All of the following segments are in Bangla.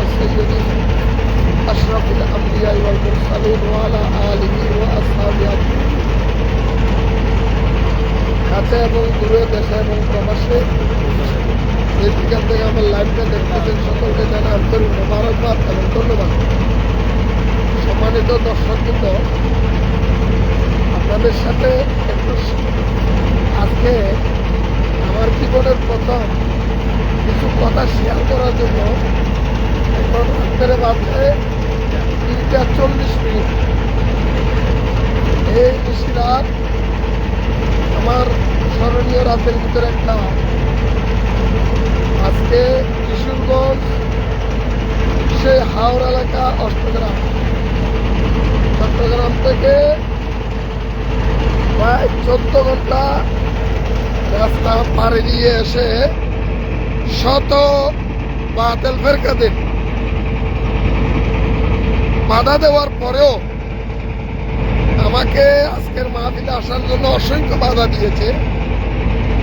سيد أشرف الأنبياء والمرسلين وعلى آله وأصحابه أجمعين কাছে এবং দূরে দেশে এবং প্রবাসে যে যেখান থেকে আমার লাইভটা দেখতেছেন সকলকে জানা আন্তরিক মোবারকবাদ এবং ধন্যবাদ সম্মানিত দর্শকবৃন্দ আপনাদের সাথে একটু আজকে আমার জীবনের প্রথম কিছু কথা শেয়ার করার জন্য এখন বাজে তিনটা চল্লিশ মিনিট। এই নিশিরাত আমার স্মরণীয় রাতের ভিতরে একটা। আজকে কিশোরগঞ্জ, সে হাওড় এলাকা, অষ্টগ্রাম। চট্টগ্রাম থেকে প্রায় চোদ্দ ঘণ্টা রাস্তা পাড়ি দিয়ে এসে শত বাতেল ফেরকাদের বাধা দেওয়ার পরেও আমাকে আজকের মাহফিলে আসার জন্য অসংখ্য বাধা দিয়েছে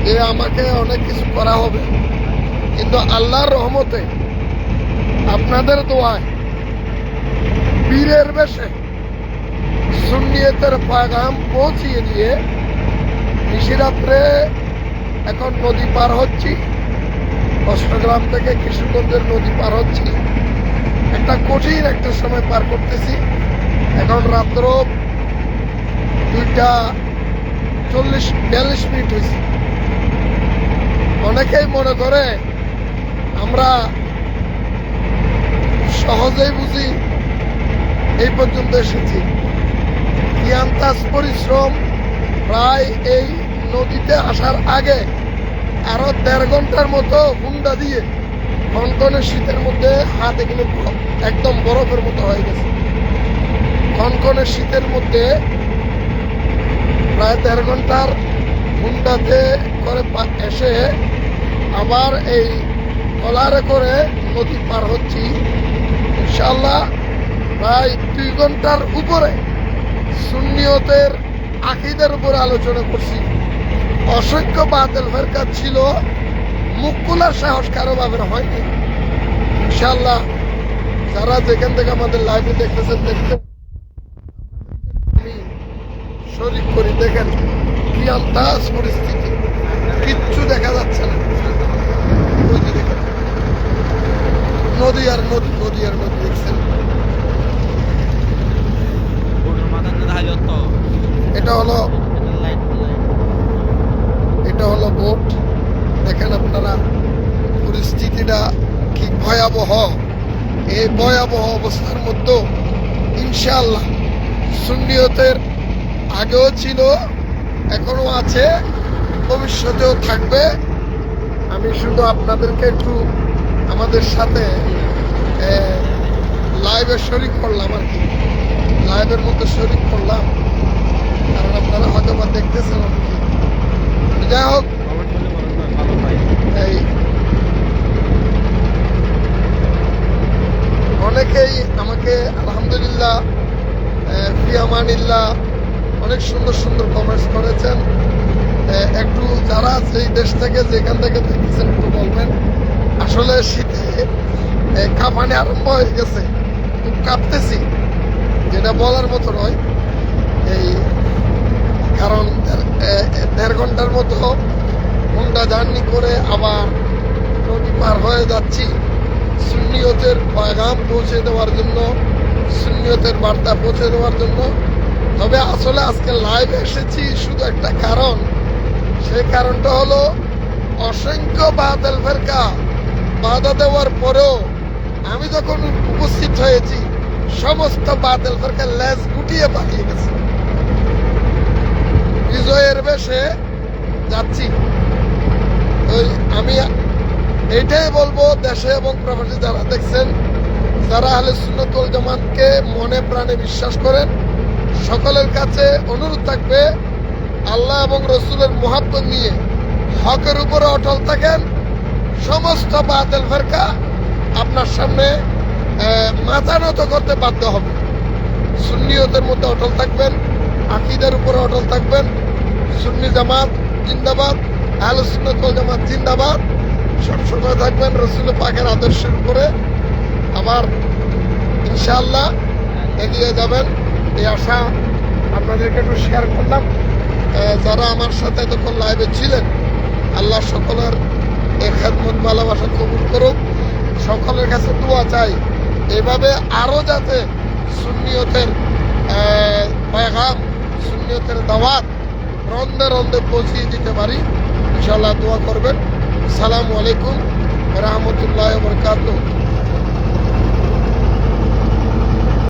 যে আমাকে অনেক কিছু করা হবে। কিন্তু আল্লাহর রহমতে আপনাদের দোয়ায় বীরের বেশে সুন্নিয়তের পাগাম পৌঁছিয়ে দিয়ে নিশিরাত্রে এখন নদী পার হচ্ছি অষ্টগ্রাম থেকে কিশোরগঞ্জের নদী পার হচ্ছি। একটা কঠিন একটা সময় পার করতেছি। এখন রাত্র দুইটা চল্লিশ, বিয়াল্লিশ মিনিট হয়েছে। অনেকেই মনে করে আমরা সহজেই বুঝি এই পর্যন্ত এসেছি। ইয়ান্তাস পরিশ্রম প্রায় এই নদীতে আসার আগে আরও দেড় ঘণ্টার মতো হুন্ডা দিয়ে কনকনে শীতের মধ্যে হাত বরফ- একদম বরফের মতো হয়ে গেছে। কনকনে শীতের মধ্যে প্রায় দেড় ঘণ্টার হুন্ডাতে করে এসে আবার এই কলারে করে নদী পার হচ্ছি। ইনশাল্লাহ প্রায় দুই ঘণ্টার উপরে সুন্নিয়তের আকিদের উপরে আলোচনা করছি। অসংখ্য বাতিল ফেরকা ছিল। মুখ খোলার সাহস কারও ভাবে হয়নি। ইনশাল্লাহ যারা যেখান থেকে আমাদের লাইভে দেখতেছেন দেখতে শরীর করি, দেখেন, কি আন্দাজ পরিস্থিতি। কিচ্ছু দেখা যাচ্ছে না ওই যে দেখেন নদী আর নদী নদী আর নদী দেখছেন এটা হলো এটা হলো বোট দেখেন আপনারা পরিস্থিতিটা কি ভয়াবহ? এই ভয়াবহ অবস্থার মধ্যে ইনশাল্লাহ সুন্নিয়তের আগেও ছিল এখনও আছে, ভবিষ্যতেও থাকবে। আমি শুধু আপনাদেরকে একটু আমাদের সাথে লাইভে শরিক করলাম আর কি। লাইভের মধ্যে শরিক করলাম। কারণ আপনারা হয়তো বা দেখতেছেন অনেকে যাই হোক এই অনেকেই আমাকে আলহামদুলিল্লাহ আহ, আমানিল্লাহ অনেক সুন্দর সুন্দর কমেন্টস করেছেন। একটু যারা সেই দেশ থেকে, যেখান থেকে দেখতেছেন একটু বলবেন। আসলে শীতে কাঁপানি আরম্ভ হয়ে গেছে। খুব কাঁপতেছি, যেটা বলার মতো নয়। এই, কারণ দেড়- ঘণ্টার মতো ঘণ্টা জার্নি করে আবার নদী পার হয়ে যাচ্ছি। সুন্নিয়তের পাগাম পৌঁছে দেওয়ার জন্য, সুন্নিয়তের বার্তা পৌঁছে দেওয়ার জন্য। তবে আসলে আজকে লাইভ এসেছি শুধু একটা কারণ। সেই কারণটা হলো অসংখ্য বাদল ফেরকা বাধা দেওয়ার পরেও আমি যখন উপস্থিত হয়েছি, সমস্ত বাদল ফেরকা লেজ গুটিয়ে পালিয়ে গেছে। বিজয়ের বেশে যাচ্ছি। আমি এইটাই বলব দেশে এবং প্রবাসী যারা দেখছেন, যারা আহলে সুন্নতুল জামাতকে মনে প্রাণে বিশ্বাস করেন সকলের কাছে অনুরোধ থাকবে, আল্লাহ এবং রসুলের মহাব্বত নিয়ে হকের উপরে অটল থাকেন। সমস্ত বাতিল ফেরকা আপনার সামনে মাথা নত করতে বাধ্য হবে। সুন্নিয়তের মধ্যে অটল থাকবেন, আকিদের উপরে অটল থাকবেন। সুন্নি জামাত জিন্দাবাদ ওয়াল জামাত জিন্দাবাদ। সবসময় থাকবেন রসুল পাকের আদর্শের উপরে। আবার ইনশাআল্লাহ এগিয়ে যাবেন। এই আশা আপনাদেরকে একটু শেয়ার করলাম। যারা আমার সাথে এতক্ষণ লাইভে ছিলেন, আল্লাহ সকলের এই খেদমত, ভালোবাসা কবুল করুক। সকলের কাছে দোয়া চাই। এভাবে আরও যাতে সুন্নিয়তের পয়গাম, সুন্নিয়তের দাওয়াত রন্দে রন্দে পৌঁছিয়ে দিতে পারি, ইনশাআল্লাহ দোয়া করবেন। সালামু আলাইকুম রহমতুল্লাহ বরকাত